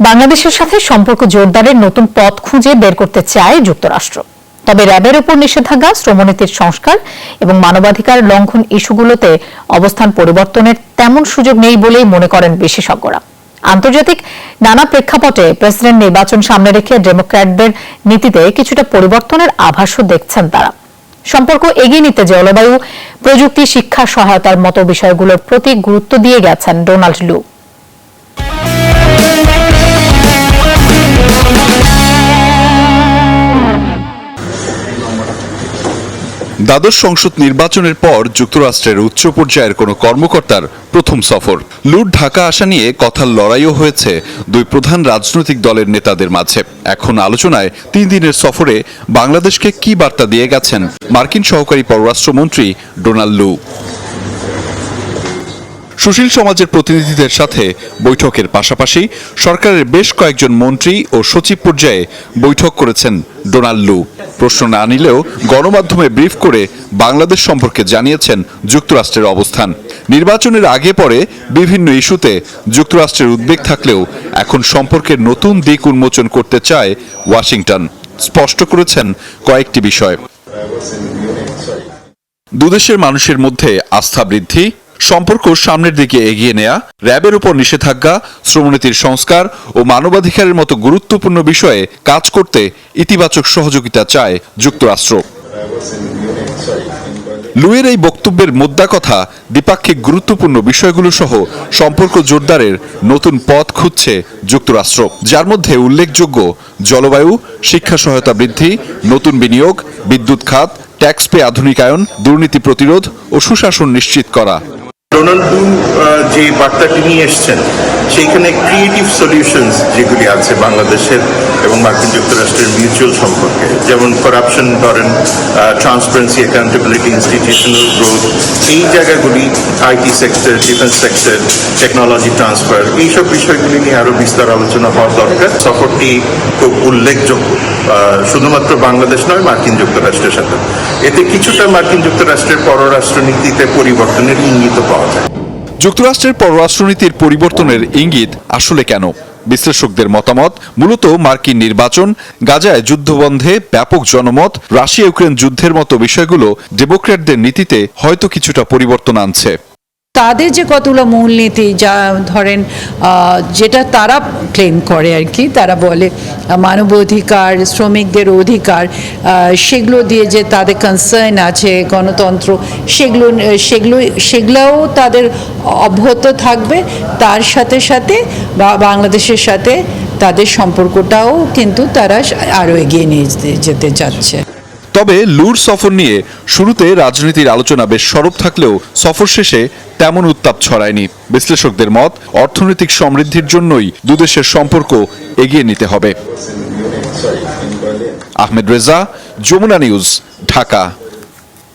বাংলাদেশের সাথে সম্পর্ক জোরদারের নতুন পথ খুঁজে বের করতে চায় যুক্তরাষ্ট্র। তবে র্যাবের উপর নিষেধাজ্ঞা, শ্রমনীতির সংস্কার এবং মানবাধিকার লঙ্ঘন ইস্যুগুলোতে অবস্থান পরিবর্তনের তেমন সুযোগ নেই বলেই মনে করেন বিশেষজ্ঞরা। আন্তর্জাতিক নানা প্রেক্ষাপটে প্রেসিডেন্ট নির্বাচন সামনে রেখে ডেমোক্র্যাটদের নীতিতে কিছুটা পরিবর্তনের আভাসও দেখছেন তারা। সম্পর্ক এগিয়ে নিতে জলবায়ু, প্রযুক্তি, শিক্ষা, সহায়তার মতো বিষয়গুলোর প্রতি গুরুত্ব দিয়ে গেছেন ডোনাল্ড লু। দ্বাদশ সংসদ নির্বাচনের পর যুক্তরাষ্ট্রের উচ্চ পর্যায়ের কোনো কর্মকর্তার প্রথম সফর। লুট ঢাকা আসা নিয়ে কথার লড়াইও হয়েছে দুই প্রধান রাজনৈতিক দলের নেতাদের মাঝে। এখন আলোচনায় তিন দিনের সফরে বাংলাদেশকে কি বার্তা দিয়ে গেছেন মার্কিন সহকারী পররাষ্ট্রমন্ত্রী ডোনাল্ড লু। সুশীল সমাজের প্রতিনিধিদের সাথে বৈঠকের পাশাপাশি সরকারের বেশ কয়েকজন মন্ত্রী ও সচিব পর্যায়ে বৈঠক করেছেন ডোনাল্ড লু। প্রশ্ন না নিলেও গণমাধ্যমে ব্রিফ করে বাংলাদেশ সম্পর্কে জানিয়েছেন যুক্তরাষ্ট্রের অবস্থান। নির্বাচনের আগে পরে বিভিন্ন ইস্যুতে যুক্তরাষ্ট্রের উদ্বেগ থাকলেও এখন সম্পর্কের নতুন দিক উন্মোচন করতে চায় ওয়াশিংটন, স্পষ্ট করেছেন কয়েকটি বিষয়। দুদেশের মানুষের মধ্যে আস্থা বৃদ্ধি সম্পর্ক সামনের দিকে এগিয়ে নেয়া, র্যাবের উপর নিষেধাজ্ঞা, শ্রমনীতির সংস্কার ও মানবাধিকারের মতো গুরুত্বপূর্ণ বিষয়ে কাজ করতে ইতিবাচক সহযোগিতা চায় যুক্তরাষ্ট্র। লুয়ের এই বক্তব্যের মোদ্দা কথা দ্বিপাক্ষিক গুরুত্বপূর্ণ বিষয়গুলো সহ সম্পর্ক জোরদারের নতুন পথ খুঁজছে যুক্তরাষ্ট্র, যার মধ্যে উল্লেখযোগ্য জলবায়ু, শিক্ষা সহায়তা বৃদ্ধি, নতুন বিনিয়োগ, বিদ্যুৎ খাত, ট্যাক্স পে আধুনিকায়ন, দুর্নীতি প্রতিরোধ ও সুশাসন নিশ্চিত করা। ডোনাল্ড যে বার্তাটি নিয়ে এসছেন, সেইখানে ক্রিয়েটিভ সলিউশনস যেগুলি আছে বাংলাদেশের এবং মার্কিন যুক্তরাষ্ট্রের মিউচুয়াল সম্পর্কে, যেমন করাপশন ধরেন ট্রান্সপারেন্সি অ্যাকাউন্টেবিলিটি ইনস্টিটিউশনাল গ্রোথ এই জায়গাগুলি IT sector defence sector technology transfer এইসব বিষয়গুলি নিয়ে আরও বিস্তার আলোচনা হওয়া দরকার। সফরটি খুব উল্লেখযোগ্য শুধুমাত্র বাংলাদেশ নয়, মার্কিন যুক্তরাষ্ট্রের সাথে। এতে কিছুটা মার্কিন যুক্তরাষ্ট্রের পররাষ্ট্রনীতিতে পরিবর্তনের ইঙ্গিত পাওয়া যুক্তরাষ্ট্রের পররাষ্ট্রনীতির পরিবর্তনের ইঙ্গিত আসলে কেন? বিশ্লেষকদের মতামত, মূলত মার্কিন নির্বাচন, গাজায় যুদ্ধবন্ধে ব্যাপক জনমত রাশিয়া ইউক্রেন যুদ্ধের মতো বিষয়গুলো ডেমোক্র্যাটদের নীতিতে হয়তো কিছুটা পরিবর্তন আনছে। তাদের যে কতগুলো মূলনীতি, যা ধরেন যেটা তারা ক্লেম করে আর কি, তারা বলে, মানবাধিকার, শ্রমিকদের অধিকার সেগুলো দিয়ে যে তাদের কনসার্ন আছে, গণতন্ত্র, সেগুলো সেগুলো, সেগুলোও তাদের অব্যাহত থাকবে। তার সাথে সাথে বা- বাংলাদেশের সাথে তাদের সম্পর্কটাও কিন্তু তারা আরও এগিয়ে নিয়ে যেতে চাচ্ছে তবে লুর সফর নিয়ে শুরুতে রাজনীতির আলোচনা বেশ সরব থাকলেও সফর শেষে তেমন উত্তাপ ছড়ায়নি। বিশ্লেষকদের মত, অর্থনৈতিক সমৃদ্ধির জন্যই দুদেশের সম্পর্ক এগিয়ে নিতে হবে। আহমেদ রেজা, যমুনা নিউজ, ঢাকা।